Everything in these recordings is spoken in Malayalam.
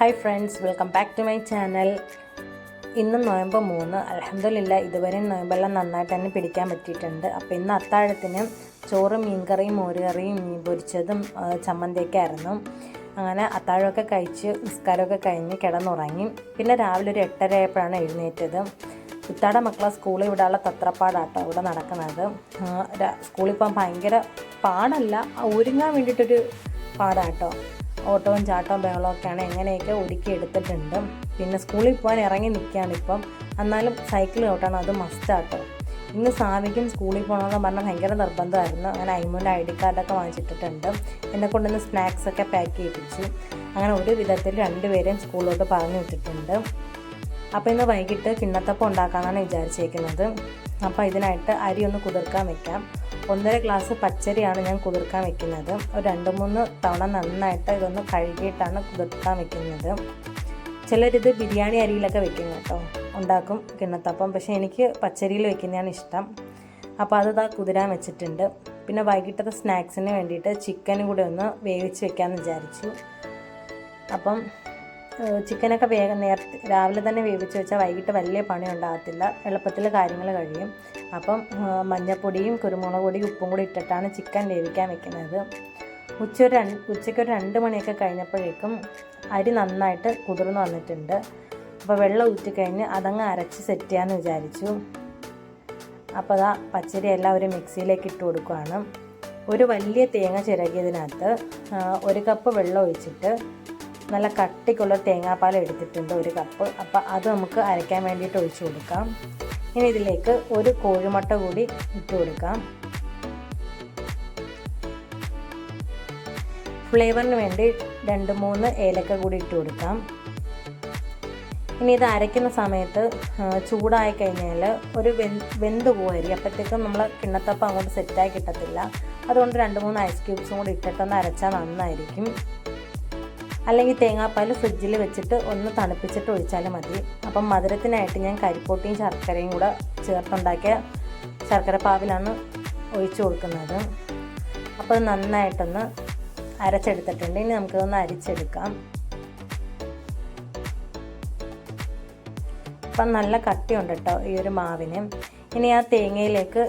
Hi friends welcome back to my channel ഇന്ന് നോയമ്പ് മൂന്ന്. അലഹമില്ല ഇതുവരെ നോയമ്പെല്ലാം നന്നായിട്ട് തന്നെ പിടിക്കാൻ പറ്റിയിട്ടുണ്ട്. അപ്പോൾ ഇന്ന് അത്താഴത്തിന് ചോറ് മീൻകറിയും മോരുകറിയും മീൻ പൊരിച്ചതും ചമ്മന്തിയൊക്കെ ആയിരുന്നു അങ്ങനെ അത്താഴമൊക്കെ കഴിച്ച് നിസ്കാരമൊക്കെ കഴിഞ്ഞ് കിടന്നുറങ്ങി. പിന്നെ രാവിലെ ഒരു എട്ടര ആയപ്പോഴാണ് എഴുന്നേറ്റത്. കുത്താടെ മക്കളെ സ്കൂളിൽ വിടാനുള്ള തത്രപ്പാടാട്ടോ ഇവിടെ നടക്കുന്നത്. സ്കൂളിൽ പോകാൻ ഭയങ്കര പാടല്ല ഒരുങ്ങാൻ വേണ്ടിയിട്ടൊരു പാടാട്ടോ. ഓട്ടവും ചാട്ടവും ബഹളവും ഒക്കെയാണ് എങ്ങനെയൊക്കെ ഒരുക്കി എടുത്തിട്ടുണ്ട് പിന്നെ സ്കൂളിൽ പോകാൻ ഇറങ്ങി നിൽക്കുകയാണ് ഇപ്പം. എന്നാലും സൈക്കിൾ ഓട്ടാണ് അത് മസ്റ്റാട്ടോ ഇന്ന് സാവിക്കും സ്കൂളിൽ പോകണമെന്ന് പറഞ്ഞാൽ ഭയങ്കര നിർബന്ധമായിരുന്നു. അങ്ങനെ അയ്മൂന്റെ ഐ ഡി കാർഡൊക്കെ വാങ്ങിച്ചിട്ടിട്ടുണ്ട്. എന്നെ കൊണ്ടുവന്ന് സ്നാക്സ് ഒക്കെ പാക്ക് ചെയ്യിപ്പിച്ചു. അങ്ങനെ ഒരു വിധത്തിൽ രണ്ടുപേരെയും സ്കൂളിലോട്ട് പറഞ്ഞു വിട്ടിട്ടുണ്ട്. അപ്പോൾ ഇന്ന് വൈകിട്ട് കിണ്ണത്തപ്പം ഉണ്ടാക്കാമെന്നാണ് വിചാരിച്ചേക്കുന്നത്. അപ്പോൾ ഇതിനായിട്ട് അരി ഒന്ന് കുതിർക്കാൻ വെക്കാം. ഒന്നര ഗ്ലാസ് പച്ചരിയാണ് ഞാൻ കുതിർക്കാൻ വെക്കുന്നത്. ഒരു രണ്ട് മൂന്ന് തവണ നന്നായിട്ട് ഇതൊന്ന് കഴുകിയിട്ടാണ് കുതിർക്കാൻ വെക്കുന്നത്. ചിലരിത് ബിരിയാണി അരിയിലൊക്കെ വെക്കും കേട്ടോ. ഉണ്ടാക്കും കിണ്ണത്തപ്പം. പക്ഷേ എനിക്ക് പച്ചരിയിൽ വെക്കുന്നതാണ് ഇഷ്ടം. അപ്പോൾ അത് കുതിരാൻ വെച്ചിട്ടുണ്ട്. പിന്നെ വൈകിട്ടത്തെ സ്നാക്സിന് വേണ്ടിയിട്ട് ചിക്കനും കൂടെ ഒന്ന് വേവിച്ച് വെക്കാമെന്ന് വിചാരിച്ചു. അപ്പം ചിക്കനൊക്കെ വേഗം നേരത്തെ രാവിലെ തന്നെ വേവിച്ച് വെച്ചാൽ വൈകിട്ട് വലിയ പണി ഉണ്ടാകത്തില്ല എളുപ്പത്തിൽ കാര്യങ്ങൾ കഴിയും. അപ്പം മഞ്ഞൾപ്പൊടിയും കുരുമുളക് പൊടിയും ഉപ്പും കൂടി ഇട്ടിട്ടാണ് ചിക്കൻ വേവിക്കാൻ വെക്കുന്നത്. ഉച്ച ഒരു രണ്ട് ഉച്ചയ്ക്ക് രണ്ട് മണിയൊക്കെ കഴിഞ്ഞപ്പോഴേക്കും അരി നന്നായിട്ട് കുതിർന്ന് വന്നിട്ടുണ്ട്. അപ്പോൾ വെള്ളം ഊറ്റിക്കഴിഞ്ഞ് അതങ്ങ് അരച്ച് സെറ്റ് ചെയ്യാമെന്ന് വിചാരിച്ചു. അപ്പോൾ അതാ പച്ചരി എല്ലാം ഒരു മിക്സിയിലേക്ക് ഇട്ട് കൊടുക്കുകയാണ്. ഒരു വലിയ തേങ്ങ ചിരകിയതിനകത്ത് ഒരു കപ്പ് വെള്ളം ഒഴിച്ചിട്ട് നല്ല കട്ടിക്കുള്ള തേങ്ങാപ്പാൽ എടുത്തിട്ടുണ്ട് ഒരു കപ്പ്. അപ്പോൾ അത് നമുക്ക് അരയ്ക്കാൻ വേണ്ടിയിട്ട് ഒഴിച്ചു കൊടുക്കാം. ഇനി ഇതിലേക്ക് ഒരു കോഴിമുട്ട കൂടി ഇട്ട് കൊടുക്കാം. ഫ്ലേവറിന് വേണ്ടി രണ്ട് മൂന്ന് ഏലക്ക കൂടി ഇട്ട് കൊടുക്കാം. ഇനി ഇത് അരയ്ക്കുന്ന സമയത്ത് ചൂടായി കഴിഞ്ഞാൽ ഒരു വെന്ത് പോകുമായിരിക്കും അപ്പോഴത്തേക്കും നമ്മൾ കിണ്ണത്തപ്പം അങ്ങോട്ട് സെറ്റായി കിട്ടത്തില്ല. അതുകൊണ്ട് രണ്ട് മൂന്ന് ഐസ് ക്യൂബ്സും കൂടി ഇട്ടിട്ടൊന്ന് അരച്ചാൽ നന്നായിരിക്കും. അല്ലെങ്കിൽ തേങ്ങാപ്പാൽ ഫ്രിഡ്ജിൽ വെച്ചിട്ട് ഒന്ന് തണുപ്പിച്ചിട്ട് ഒഴിച്ചാലും മതി. അപ്പം മധുരത്തിനായിട്ട് ഞാൻ കരിപ്പോട്ടിയും ശർക്കരയും കൂടെ ചേർത്തുണ്ടാക്കിയ ശർക്കര പാവിലാണ് ഒഴിച്ചു കൊടുക്കുന്നത്. അപ്പോൾ അത് നന്നായിട്ടൊന്ന് അരച്ചെടുത്തിട്ടുണ്ട്. ഇനി നമുക്കൊന്ന് അരിച്ചെടുക്കാം. അപ്പം നല്ല കട്ടിയുണ്ട് കേട്ടോ ഈ ഒരു മാവിന്. ഇനി ആ തേങ്ങയിലേക്ക്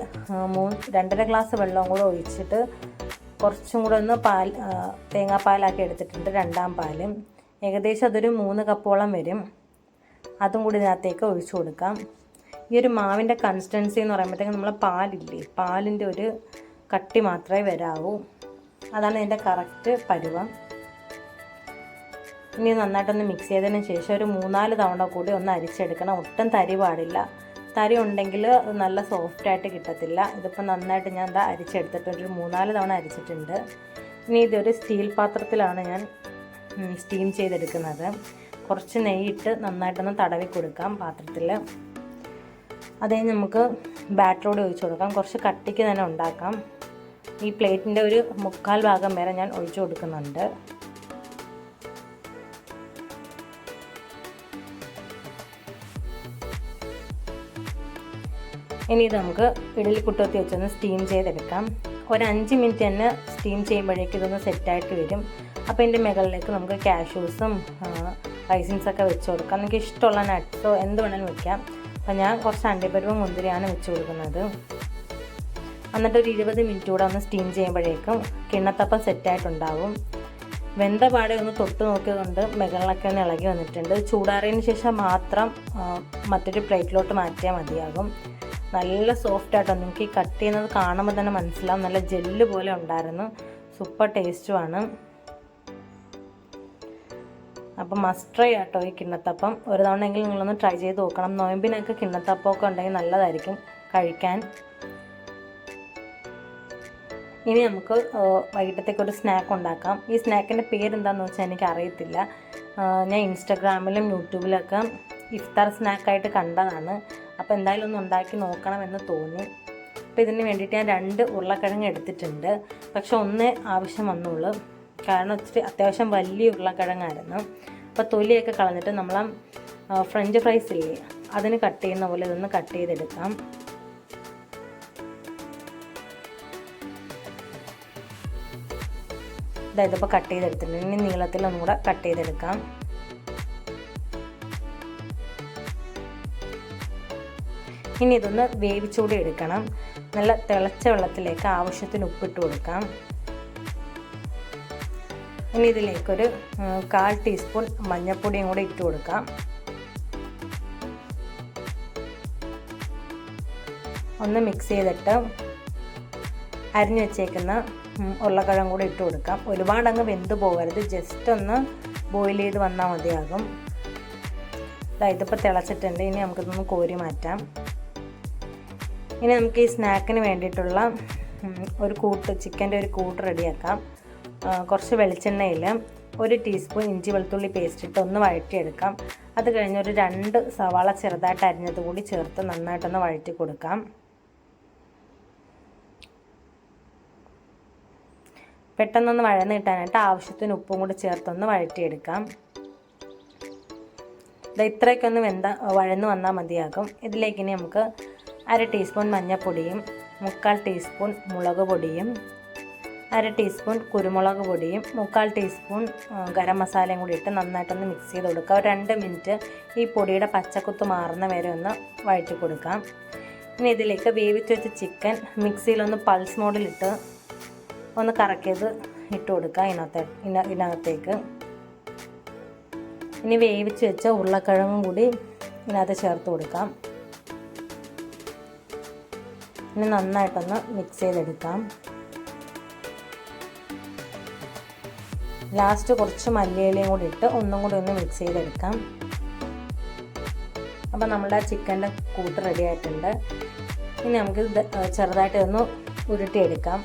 മൂന്ന് രണ്ടര ഗ്ലാസ് വെള്ളം കൂടെ ഒഴിച്ചിട്ട് കുറച്ചും കൂടെ ഒന്ന് പാൽ തേങ്ങാപ്പാലാക്കി എടുത്തിട്ടുണ്ട് രണ്ടാം പാൽ ഏകദേശം അതൊരു മൂന്ന് കപ്പോളം വരും. അതും കൂടി ഇതിനകത്തേക്ക് ഒഴിച്ചു കൊടുക്കാം. ഈ ഒരു മാവിന്റെ കൺസിസ്റ്റൻസി എന്ന് പറയുമ്പോഴത്തേക്കും നമ്മൾ പാലില്ലേ പാലിന്റെ ഒരു കട്ടി മാത്രമേ വരാവൂ. അതാണ് ഇതിന്റെ കറക്റ്റ് പരുവം. ഇനി നന്നായിട്ടൊന്ന് മിക്സ് ചെയ്തതിന് ശേഷം ഒരു മൂന്നാൽ തവണ കൂടി ഒന്ന് അരിച്ചെടുക്കണം. ഒട്ടും തരി പാടില്ല തരി ഉണ്ടെങ്കിൽ നല്ല സോഫ്റ്റ് ആയിട്ട് കിട്ടത്തില്ല. ഇതിപ്പോൾ നന്നായിട്ട് ഞാൻ എന്താ അരിച്ചെടുത്തിട്ട് ഒരു മൂന്നാൽ തവണ അരിച്ചിട്ടുണ്ട്. ഇനി ഇതൊരു സ്റ്റീൽ പാത്രത്തിലാണ് ഞാൻ സ്റ്റീം ചെയ്തെടുക്കുന്നത്. കുറച്ച് നെയ്യിട്ട് നന്നായിട്ടൊന്ന് തടവി കൊടുക്കാം പാത്രത്തിൽ അതേ നമുക്ക് ബാറ്ററോട് ഒഴിച്ചു കൊടുക്കാം. കുറച്ച് കട്ടിക്ക് തന്നെ ഉണ്ടാക്കാം. ഈ പ്ലേറ്റിന്റെ ഒരു മുക്കാൽ ഭാഗം വരെ ഞാൻ ഒഴിച്ചു കൊടുക്കുന്നുണ്ട്. ഇനി ഇത് നമുക്ക് ഇഡലി കുട്ടത്തി വെച്ചൊന്ന് സ്റ്റീം ചെയ്തെടുക്കാം. ഒരു അഞ്ച് മിനിറ്റ് തന്നെ സ്റ്റീം ചെയ്യുമ്പോഴേക്കും ഇതൊന്ന് സെറ്റായിട്ട് വരും. അപ്പോൾ ഇതിന്റെ മുകളിലേക്ക് നമുക്ക് കാഷ്യൂസും റൈസിൻസൊക്കെ വെച്ച് കൊടുക്കാം. നമുക്ക് ഇഷ്ടമുള്ള നട്ട്സോ എന്ത് വേണമെങ്കിലും വെക്കാം. അപ്പോൾ ഞാൻ കുറച്ച് അണ്ടിപ്പരിവും മുന്തിരിയാണ് വെച്ച് കൊടുക്കുന്നത്. എന്നിട്ട് ഒരു ഇരുപത് മിനിറ്റ് കൂടെ ഒന്ന് സ്റ്റീം ചെയ്യുമ്പോഴേക്കും കിണ്ണത്തപ്പം സെറ്റായിട്ടുണ്ടാവും വെന്ത പാടെ ഒന്ന് തൊട്ട് നോക്കിയതുകൊണ്ട് മുകളിലൊക്കെ ഒന്ന് ഇളകി വന്നിട്ടുണ്ട്. ചൂടാറിയതിന് ശേഷം മാത്രം മറ്റൊരു പ്ലേറ്റിലോട്ട് മാറ്റിയാൽ മതിയാകും. നല്ല സോഫ്റ്റ് ആയിട്ടാണ് നിങ്ങൾക്ക് ഈ കട്ട് ചെയ്യുന്നത് കാണുമ്പോൾ തന്നെ മനസ്സിലാവും. നല്ല ജെല്ല് പോലെ ഉണ്ടായിരുന്നു. സൂപ്പർ ടേസ്റ്റുമാണ് അപ്പം മസ്റ്റ് ആട്ടോ ഈ കിണ്ണത്തപ്പം. ഒരു തവണ എങ്കിലും നിങ്ങളൊന്ന് ട്രൈ ചെയ്ത് നോക്കണം. നോയമ്പിനൊക്കെ കിണ്ണത്തപ്പമൊക്കെ ഉണ്ടെങ്കിൽ നല്ലതായിരിക്കും കഴിക്കാൻ. ഇനി നമുക്ക് വൈകിട്ടത്തേക്ക് ഒരു സ്നാക്ക് ഉണ്ടാക്കാം. ഈ സ്നാക്കിന്റെ പേരെന്താണെന്ന് വെച്ചാൽ എനിക്ക് അറിയത്തില്ല ഞാൻ ഇൻസ്റ്റഗ്രാമിലും യൂട്യൂബിലൊക്കെ ഇഫ്താർ സ്നാക്കായിട്ട് കണ്ടതാണ്. അപ്പോൾ എന്തായാലും ഒന്ന് ഉണ്ടാക്കി നോക്കണമെന്ന് തോന്നി. അപ്പോൾ ഇതിന് വേണ്ടിയിട്ട് ഞാൻ രണ്ട് ഉരുളക്കിഴങ്ങ് എടുത്തിട്ടുണ്ട്. പക്ഷെ ഒന്നേ ആവശ്യം വന്നുള്ളൂ. കാരണം ഇച്ചിരി അത്യാവശ്യം വലിയ ഉരുളക്കിഴങ്ങായിരുന്നു. അപ്പോൾ തൊലിയൊക്കെ കളഞ്ഞിട്ട് നമ്മൾ ഫ്രഞ്ച് ഫ്രൈസ് ഇല്ലേ അതിന് കട്ട് ചെയ്യുന്ന പോലെ ഇതൊന്ന് കട്ട് ചെയ്തെടുക്കാം. അതായത് ഇപ്പോൾ കട്ട് ചെയ്തെടുത്തിട്ടുണ്ട്. ഇനി നീളത്തിലൊന്നും കൂടെ കട്ട് ചെയ്തെടുക്കാം. ഇനി ഇതൊന്ന് വേവിച്ചുകൂടി എടുക്കണം. നല്ല തിളച്ച വെള്ളത്തിലേക്ക് ആവശ്യത്തിന് ഉപ്പിട്ട് കൊടുക്കാം. ഇനി ഇതിലേക്കൊരു കാൽ ടീസ്പൂൺ മഞ്ഞൾപ്പൊടിയും കൂടെ ഇട്ട് കൊടുക്കാം. ഒന്ന് മിക്സ് ചെയ്തിട്ട് അരിഞ്ഞു വെച്ചേക്കുന്ന ഉരുളക്കിഴങ്ങ് കൂടെ ഇട്ട് കൊടുക്കാം. ഒരുപാട് അങ്ങ് വെന്ത് പോകരുത്. ജസ്റ്റ് ഒന്ന് ബോയിൽ ചെയ്ത് വന്നാൽ മതിയാകും. ഇതിപ്പോൾ തിളച്ചിട്ടുണ്ട്. ഇനി നമുക്കിതൊന്ന് കോരി മാറ്റാം. ഇനി നമുക്ക് ഈ സ്നാക്കിന് വേണ്ടിയിട്ടുള്ള ഒരു കൂട്ട് ചിക്കന്റെ ഒരു കൂട്ട് റെഡിയാക്കാം. കുറച്ച് വെളിച്ചെണ്ണയിൽ ഒരു ടീസ്പൂൺ ഇഞ്ചി വെളുത്തുള്ളി പേസ്റ്റ് ഇട്ട് ഒന്ന് വഴറ്റിയെടുക്കാം. അത് കഴിഞ്ഞ് ഒരു രണ്ട് സവാള ചെറുതായിട്ട് അരിഞ്ഞത് കൂടി ചേർത്ത് നന്നായിട്ടൊന്ന് വഴറ്റി കൊടുക്കാം. പെട്ടെന്നൊന്ന് വഴന്ന് കിട്ടാനായിട്ട് ആവശ്യത്തിന് ഉപ്പും കൂടി ചേർത്തൊന്ന് വഴറ്റിയെടുക്കാം. ഇത് ഇത്രയൊക്കെ ഒന്ന് വെന്ത വഴന്ന് വന്നാൽ മതിയാകും. ഇതിലേക്ക് ഇനി നമുക്ക് അര ടീസ്പൂൺ മഞ്ഞൾപ്പൊടിയും മുക്കാൽ ടീസ്പൂൺ മുളക് പൊടിയും അര ടീസ്പൂൺ കുരുമുളക് പൊടിയും മുക്കാൽ ടീസ്പൂൺ ഗരം മസാലയും കൂടി ഇട്ട് നന്നായിട്ടൊന്ന് മിക്സ് ചെയ്ത് കൊടുക്കുക. ഒരു രണ്ട് മിനിറ്റ് ഈ പൊടിയുടെ പച്ചക്കുത്ത് മാറുന്ന വരെ ഒന്ന് വഴറ്റി കൊടുക്കാം. ഇനി ഇതിലേക്ക് വേവിച്ച് വെച്ച ചിക്കൻ മിക്സിയിലൊന്ന് പൾസ് മോഡിലിട്ട് ഒന്ന് കറക്കിയത് ഇട്ട് കൊടുക്കുക ഇതിനകത്ത് ഇതിനകത്തേക്ക്. ഇനി വേവിച്ച് വെച്ച ഉരുളക്കിഴങ്ങും കൂടി ഇതിനകത്ത് ചേർത്ത് കൊടുക്കാം. ഇനി നന്നായിട്ടൊന്ന് മിക്സ് ചെയ്തെടുക്കാം. ലാസ്റ്റ് കുറച്ച് മല്ലിയിലയും കൂടി ഇട്ട് ഒന്നും കൂടി ഒന്ന് മിക്സ് ചെയ്തെടുക്കാം. അപ്പോൾ നമ്മുടെ ചിക്കന്റെ കൂട്ട് റെഡി ആയിട്ടുണ്ട്. ഇനി നമുക്ക് ചെറുതായിട്ട് ഒന്ന് ഉരുട്ടിയെടുക്കാം.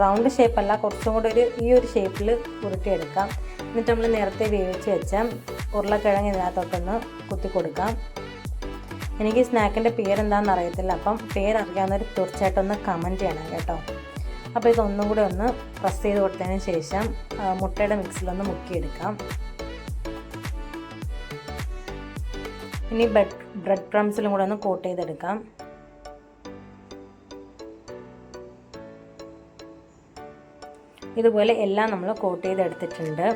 റൗണ്ട് ഷേപ്പല്ല കുറച്ചും കൂടി ഒരു ഈ ഒരു ഷേപ്പിൽ ഉരുട്ടിയെടുക്കാം. എന്നിട്ട് നമ്മൾ നേരത്തെ വേവിച്ച് വെച്ച ഉരുളക്കിഴങ്ങ് ഇതിനകത്തോട്ടൊന്ന് കുത്തി കൊടുക്കാം എനിക്ക് സ്നാക്കിന്റെ പേരെന്താണെന്ന് അറിയത്തില്ല. അപ്പം പേരറിയാവുന്നവർ തീർച്ചയായിട്ടും കമന്റ് ചെയ്യണം കേട്ടോ. അപ്പോൾ ഇതൊന്നും കൂടി ഒന്ന് പ്രസ് ചെയ്ത് കൊടുത്തതിന് ശേഷം മുട്ടയുടെ മിക്സിലൊന്ന് മുക്കിയെടുക്കാം. ഇനി ബ്രെഡ് ബ്രെഡ് ക്രംസിലും കൂടെ ഒന്ന് കോട്ട് ചെയ്തെടുക്കാം. ഇതുപോലെ എല്ലാം നമ്മൾ കോട്ട് ചെയ്തെടുത്തിട്ടുണ്ട്.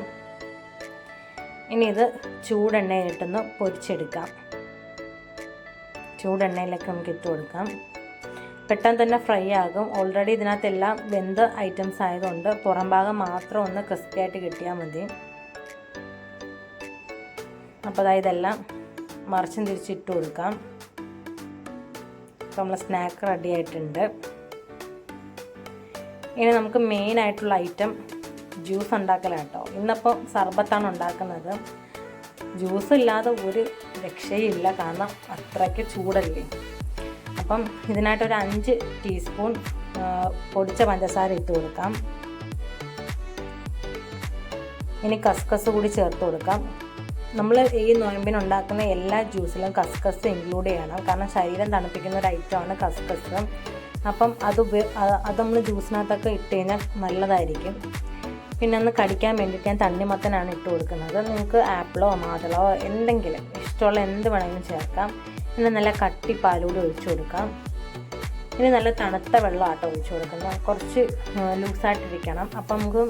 ഇനി ഇത് ചൂടെണ്ണയിലിട്ടൊന്ന് പൊരിച്ചെടുക്കാം. ചൂടെണ്ണയിലൊക്കെ നമുക്ക് ഇട്ട് കൊടുക്കാം. പെട്ടെന്ന് തന്നെ ഫ്രൈ ആകും. ഓൾറെഡി ഇതിനകത്തെല്ലാം വെന്ത് ഐറ്റംസ് ആയതുകൊണ്ട് പുറം ഭാഗം മാത്രം ഒന്ന് ക്രിസ്പി ആയിട്ട് കിട്ടിയാൽ മതി. അപ്പോൾ അതായത് ഇതെല്ലാം മറിച്ചും തിരിച്ചിട്ട് കൊടുക്കാം. അപ്പോൾ നമ്മൾ സ്നാക്ക് റെഡി ആയിട്ടുണ്ട്. ഇനി നമുക്ക് മെയിൻ ആയിട്ടുള്ള ഐറ്റം ജ്യൂസ് ഉണ്ടാക്കലാട്ടോ ഇന്നിപ്പോൾ സർബത്താണ് ഉണ്ടാക്കുന്നത്. ജ്യൂസ് ഇല്ലാതെ ഒരു രക്ഷയില്ല കാരണം അത്രയ്ക്ക് ചൂടല്ലേ? അപ്പം ഇതിനായിട്ടൊരു അഞ്ച് ടീസ്പൂൺ പൊടിച്ച പഞ്ചസാര ഇട്ട് കൊടുക്കാം. ഇനി കസ്കസ് കൂടി ചേർത്ത് കൊടുക്കാം. നമ്മൾ ഈ നോയമ്പിനുണ്ടാക്കുന്ന എല്ലാ ജ്യൂസിലും കസ്കസ് ഇൻക്ലൂഡ് ചെയ്യണം. കാരണം ശരീരം തണുപ്പിക്കുന്ന ഒരു ഐറ്റമാണ് കസ്കസ്. അപ്പം അത് അത് നമ്മൾ ജ്യൂസിനകത്തൊക്കെ ഇട്ട് കഴിഞ്ഞാൽ നല്ലതായിരിക്കും. പിന്നെ ഒന്ന് കടിക്കാൻ വേണ്ടിയിട്ട് ഞാൻ തണ്ണിമത്തനാണ് ഇട്ട് കൊടുക്കുന്നത്. നിങ്ങൾക്ക് ആപ്പിളോ മാതളോ എന്തെങ്കിലും ഇഷ്ടമുള്ള എന്ത് വേണമെങ്കിലും ചേർക്കാം. പിന്നെ നല്ല കട്ടി പാലൂടെ ഒഴിച്ചു കൊടുക്കാം. ഇനി നല്ല തണുത്ത വെള്ളം ആട്ടോ ഒഴിച്ചു കൊടുക്കുന്നത്. കുറച്ച് ലൂസായിട്ടിരിക്കണം. അപ്പം നമുക്ക്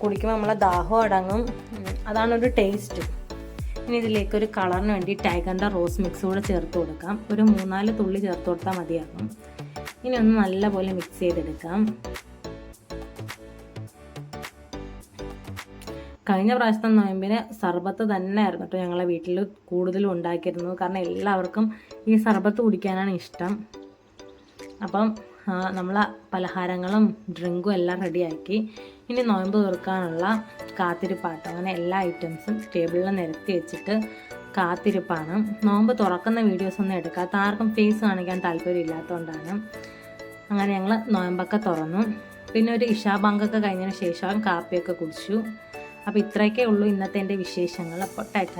കുടിക്കുമ്പോൾ നമ്മളെ ദാഹം അടങ്ങും. അതാണ് ഒരു ടേസ്റ്റ്. ഇനി ഇതിലേക്ക് ഒരു കളറിന് വേണ്ടി ടൈഗറിന്റെ റോസ് മിക്സ് കൂടെ ചേർത്ത് കൊടുക്കാം. ഒരു മൂന്നാൽ തുള്ളി ചേർത്ത് കൊടുത്താൽ മതിയാകും. ഇനി ഒന്ന് നല്ലപോലെ മിക്സ് ചെയ്തെടുക്കാം. കഴിഞ്ഞ പ്രാവശ്യത്തെ നോയമ്പിന് സർബത്ത് തന്നെ ആയിരുന്നു കേട്ടോ ഞങ്ങളെ വീട്ടിൽ കൂടുതലും ഉണ്ടാക്കിയിരുന്നത്. കാരണം എല്ലാവർക്കും ഈ സർബത്ത് കുടിക്കാനാണ് ഇഷ്ടം. അപ്പം നമ്മൾ പലഹാരങ്ങളും ഡ്രിങ്കും എല്ലാം റെഡിയാക്കി ഇനി നോയമ്പ് തീർക്കാനുള്ള കാത്തിരിപ്പാട്ട്. അങ്ങനെ എല്ലാ ഐറ്റംസും ടേബിളിൽ നിരത്തി വെച്ചിട്ട് കാത്തിരിപ്പാണ്. നോമ്പ് തുറക്കുന്ന വീഡിയോസ് ഒന്നും എടുക്കാത്ത ആർക്കും ഫേസ് കാണിക്കാൻ താല്പര്യം ഇല്ലാത്തതുകൊണ്ടാണ് അങ്ങനെ ഞങ്ങൾ നോയമ്പൊക്കെ തുറന്നു. പിന്നെ ഒരു ഇഷാബാങ്കൊക്കെ കഴിഞ്ഞതിന് ശേഷം കാപ്പിയൊക്കെ കുടിച്ചു. അപ്പോൾ ഇത്രയൊക്കെ ഉള്ളൂ ഇന്നത്തെ എന്റെ വിശേഷങ്ങൾ. അപ്പോൾ ടാറ്റ.